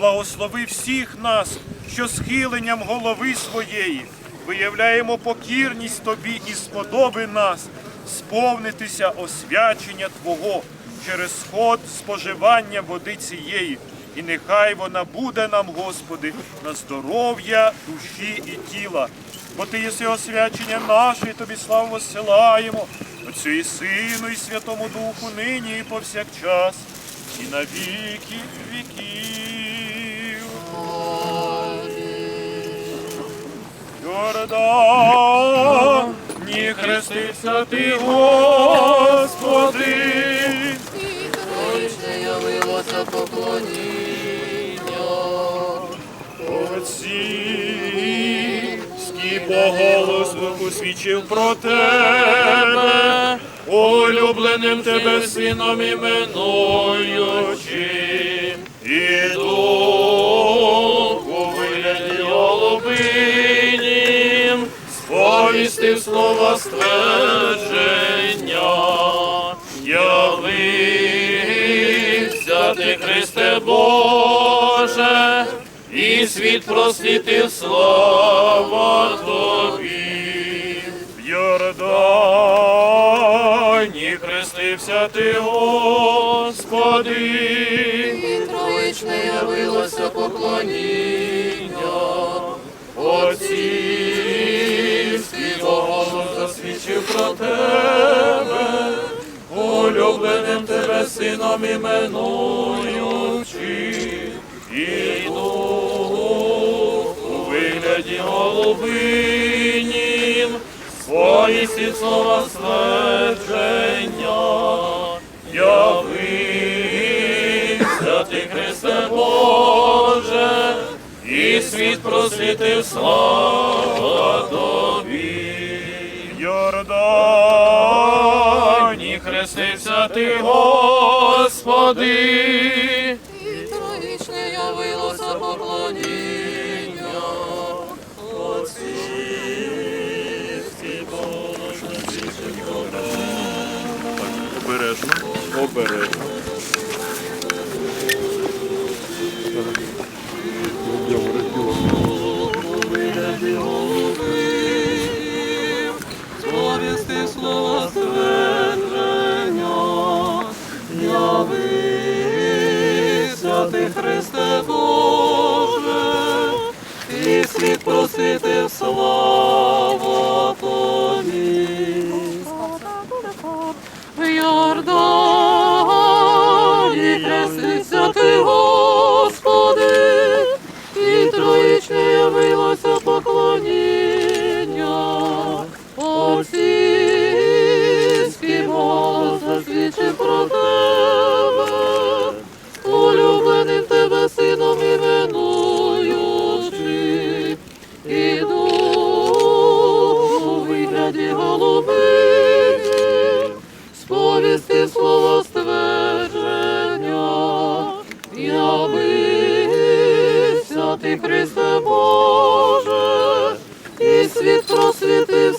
Благослови всіх нас, що схиленням голови своєї виявляємо покірність тобі і сподоби нас сповнитися освячення Твого через сход споживання води цієї. І нехай вона буде нам, Господи, на здоров'я душі і тіла. Бо Ти єси освячення наше, і тобі славу воссилаємо, Отцю і Сину, і Святому Духу, нині і повсякчас, і на віки віків. Йордані хрестився ти, Господи. Троїчне явилося поклоніння. Отцівський по голосу посвідчив про тебе, улюбленим тебе сином іменуючи, і сповістив слова ствердження, явився ти, Христе Боже, і світ просвітив слава Тобі. В Йордані хрестився ти, Господи. І троїчне явилося поклоніння. Засвідчив про тебе, улюбленим тебе сином іменуючи, і дух у вигляді голубинім, свої слова ствердження, явився ти, Христе Боже, і світ просвітив слава Йордані хрестився ти, Господи. І троїчне явилося поклоніння. Обережно, обережно. Йордані хрестився ти, Господи, і троїчне явилося поклоніння. Отцівський голос засвідчив сповісти слова ствердження, явився ти, Христе Боже, і світ просвітив